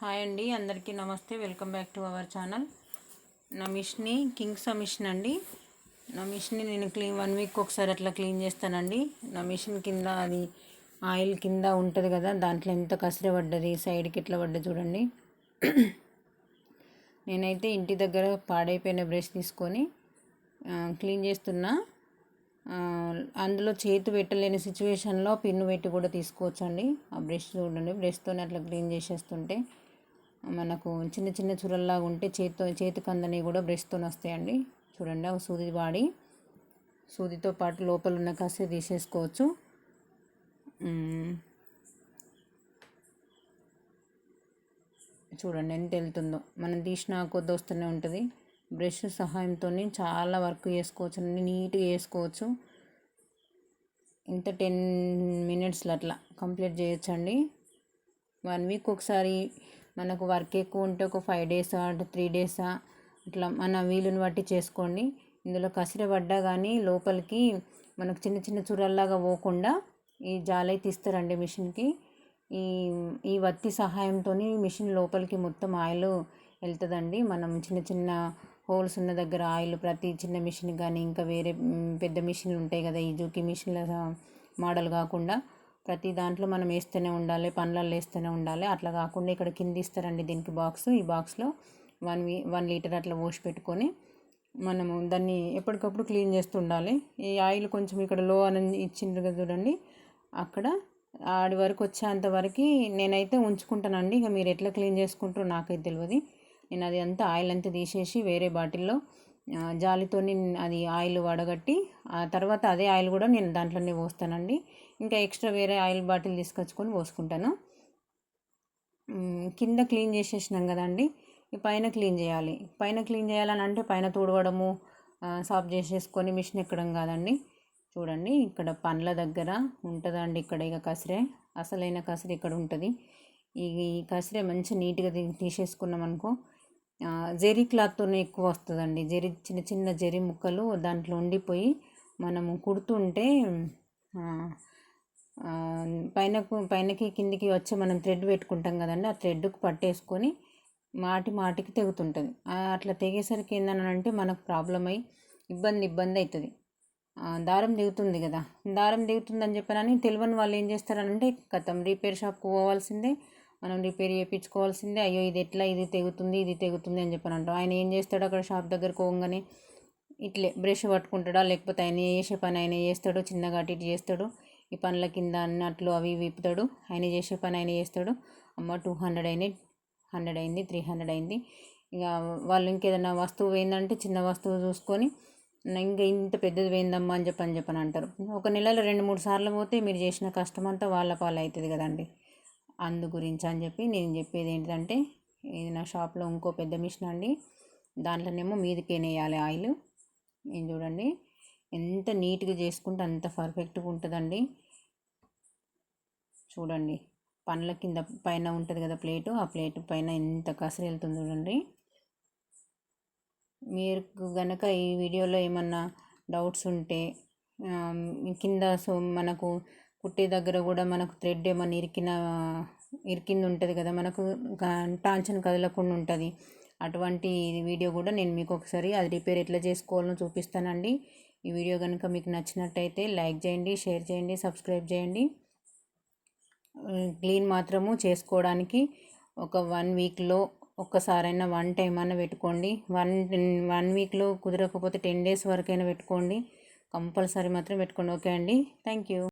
Hi అండి అందరికీ నమస్తే. Welcome back to our channel. నా మిషన్ని కింగ్స్ మిషన్ అండి. నా మిషన్ని నేను క్లీన్ వన్ వీక్ ఒకసారి అట్లా క్లీన్ చేస్తానండి. నా మిషన్ కింద అది ఆయిల్ కింద ఉంటుంది కదా దాంట్లో ఎంత కసిరి పడ్డది సైడ్కి ఎట్లా పడ్డది చూడండి. నేనైతే ఇంటి దగ్గర పాడైపోయిన బ్రష్ తీసుకొని క్లీన్ చేస్తున్నా. అందులో చేతి పెట్టలేని సిచ్యువేషన్లో పిన్ను పెట్టి కూడా తీసుకోవచ్చండి. ఆ బ్రష్ చూడండి బ్రష్తో అట్లా క్లీన్ చేసేస్తుంటే. మనకు చిన్న చిన్న చురల్లాగా ఉంటే చేతితో చేతి కందని కూడా బ్రష్తో వస్తాయండి. చూడండి ఒక సూది వాడి సూదితో పాటు లోపల ఉన్న కసి తీసేసుకోవచ్చు. చూడండి ఎంత వెళ్తుందో. మనం తీసిన కొద్ది వస్తూనే ఉంటుంది. బ్రష్ సహాయంతో చాలా వర్క్ చేసుకోవచ్చు నీట్గా చేసుకోవచ్చు. ఇంత టెన్ మినిట్స్లో అట్లా కంప్లీట్ చేయొచ్చండి. వన్ వీక్ ఒకసారి మనకు వర్క్ ఎక్కువ ఉంటే ఒక ఫైవ్ డేసా త్రీ డేసా ఇట్లా మన వీలుని బట్టి చేసుకోండి. ఇందులో కసిర పడ్డా కానీ లోపలికి మనకు చిన్న చిన్న చురల్లాగా పోకుండా ఈ జాలై తీస్తారండి మిషన్కి ఈ ఈ వత్తి సహాయంతో మిషన్ లోపలికి మొత్తం ఆయిల్ వెళ్తుందండి. మనం చిన్న చిన్న హోల్స్ ఉన్న దగ్గర ఆయిల్ ప్రతి చిన్న మిషన్ కానీ ఇంకా వేరే పెద్ద మిషన్లు ఉంటాయి కదా ఈ జూకి మిషన్ల మోడల్ కాకుండా. ప్రతి దాంట్లో మనం వేస్తూనే ఉండాలి పండ్లల్లో వేస్తూనే ఉండాలి. అట్లా కాకుండా ఇక్కడ కింద ఇస్తారండి దీనికి బాక్స్ ఈ బాక్స్లో వన్ వీ వన్ లీటర్ అట్లా పోసి పెట్టుకొని మనము దాన్ని ఎప్పటికప్పుడు క్లీన్ చేస్తూ ఉండాలి. ఈ ఆయిల్ కొంచెం ఇక్కడ లో అని ఇచ్చిండ్రు కదా చూడండి. అక్కడ ఆడి వరకు వచ్చేంత వరకు నేనైతే ఉంచుకుంటానండి. ఇక మీరు ఎట్లా క్లీన్ చేసుకుంటారో నాకైతే తెలియదు నేను అది అంతా ఆయిల్ అంతా తీసేసి వేరే బాటిల్లో జాలితో అది ఆయిల్ వడగట్టి ఆ తర్వాత అదే ఆయిల్ కూడా నేను దాంట్లోనే పోస్తానండి. ఇంకా ఎక్స్ట్రా వేరే ఆయిల్ బాటిల్ తీసుకొచ్చుకొని పోసుకుంటాను. కింద క్లీన్ చేసేసినాం కదండి. పైన క్లీన్ చేయాలి. పైన క్లీన్ చేయాలని అంటే పైన తుడవడము సాఫ్ చేసేసుకొని మిషన్ ఎక్కడం కాదండి. చూడండి ఇక్కడ పండ్ల దగ్గర ఉంటుందండి ఇక్కడ ఇక కసిరే. అసలైన కసిరే ఇక్కడ ఉంటుంది. ఈ కసిరే మంచి నీట్గా తీసేసుకున్నాం అనుకో జెరీ క్లాత్తోనే ఎక్కువ వస్తుందండి. జెరీ చిన్న చిన్న జెరీ ముక్కలు దాంట్లో ఉండిపోయి మనము కుడుతుంటే పైనకు పైనకి కిందికి వచ్చి మనం థ్రెడ్ పెట్టుకుంటాం కదండి ఆ థ్రెడ్కు పట్టేసుకొని మాటి మాటికి తెగుతుంటుంది. అట్లా తెగేసరికి ఏంటనంటే మనకు ప్రాబ్లం అయ్యి ఇబ్బంది ఇబ్బంది అవుతుంది దారం దిగుతుంది కదా. దారం దిగుతుందని చెప్పనని తెలియని వాళ్ళు ఏం చేస్తారనంటే కథం రిపేర్ షాప్కి పోవాల్సిందే మనం రిపేర్ చేయించుకోవాల్సిందే అయ్యో ఇది ఎట్లా ఇది తెగుతుంది ఇది తెగుతుంది అని చెప్పని అంటాం ఆయన ఏం చేస్తాడు అక్కడ షాప్ దగ్గరకు పోగానే ఇట్లే బ్రష్ పట్టుకుంటాడా? లేకపోతే ఆయన చేసే పని ఆయన చేస్తాడు చిన్నగా అటు ఇటు చేస్తాడు. ఈ పనుల కింద అన్నట్లు అవి విప్పుతాడు. ఆయన చేసే పని ఆయన చేస్తాడు. అమ్మ టూ హండ్రెడ్ అయినాయి హండ్రెడ్ అయింది త్రీ హండ్రెడ్ అయింది. ఇక వాళ్ళు ఇంకేదైనా వస్తువు ఏందంటే చిన్న వస్తువు చూసుకొని ఇంకా ఇంత పెద్దది పోయిందమ్మా అని చెప్పని చెప్పని అంటారు. ఒక నెలలో రెండు మూడు సార్లు పోతే మీరు చేసిన కష్టం అంతా వాళ్ళ పాలు అవుతుంది కదండి. అందు గురించి అని చెప్పి నేను చెప్పేది ఏంటంటే ఇది నా షాప్లో ఇంకో పెద్ద మిషన్ అండి. దాంట్లోనేమో మీదకి ఆయిల్. నేను చూడండి. ఎంత నీట్గా చేసుకుంటే అంత పర్ఫెక్ట్గా ఉంటుందండి. చూడండి. పండ్ల కింద పైన ఉంటుంది కదా ప్లేటు. ఆ ప్లేట్ పైన ఎంత కసరి వెళ్తుంది చూడండి. మీరు గనక ఈ వీడియోలో ఏమన్నా డౌట్స్ ఉంటే కింద సో మనకు కుట్టే దగ్గర కూడా మనకు థ్రెడ్ ఏమన్నా ఇరికిన ఇరికింది ఉంటుంది కదా. మనకు టాంచన్ కదలకుండా ఉంటుంది. అటువంటి వీడియో కూడా నేను మీకు ఒకసారి అది రిపేర్ ఎట్లా చేసుకోవాలో చూపిస్తానండి. ఈ వీడియో కనుక మీకు నచ్చినట్టయితే లైక్ చేయండి షేర్ చేయండి సబ్స్క్రైబ్ చేయండి. క్లీన్ మాత్రము చేసుకోవడానికి ఒక వన్ వీక్లో ఒక్కసారైనా వన్ టైం అయినా పెట్టుకోండి. వన్ వన్ వీక్లో కుదరకపోతే టెన్ డేస్ వరకైనా పెట్టుకోండి. కంపల్సరీ మాత్రం పెట్టుకోండి. ఓకే అండి. Thank you.